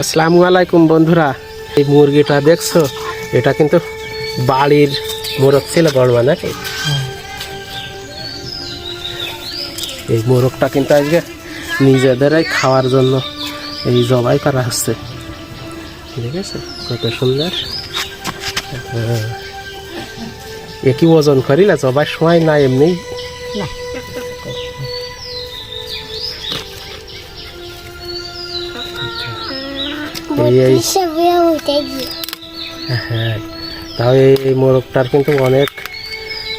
আসসালামু আলাইকুম বন্ধুরা। এই মুরগিটা দেখছ? এটা কিন্তু বাড়ির মোরগ ছিল, বড় নাকি? এই মোরগটা কিন্তু আজকে নিজেদেরই খাওয়ার জন্য এই জবাই করা হচ্ছে। ঠিক আছে? কত সুন্দর। হ্যাঁ। এ কি ওজন করিলা? জবাই সময় না এমনি। এই হ্যাঁ তাও এই মোরগটার কিন্তু অনেক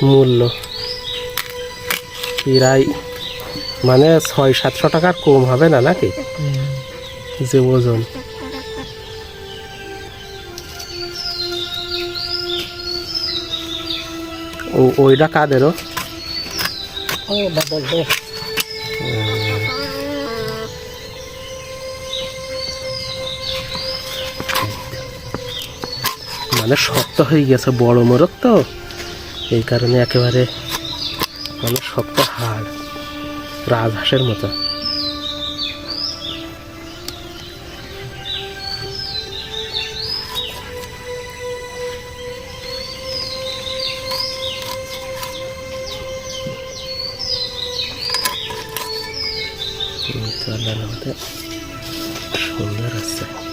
মূল্য। প্রায় মানে ছয় সাতশো টাকার কম হবে না নাকি? যে ওজন। ও ওইটা কাদেরও ও। মানে শক্ত হয়ে গেছে, বড় মোরগ তো। এই কারণে একেবারে মানে শক্ত হাড়, রাজহাঁসের মতো। সুন্দর আছে।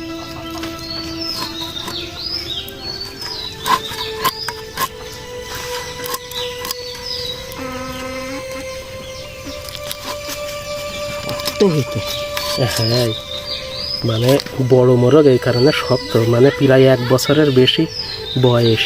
তো হইতে হ্যাঁ মানে বড় মোরগ এই কারণে শক্ত মানে প্রায় এক বছরের বেশি বয়স।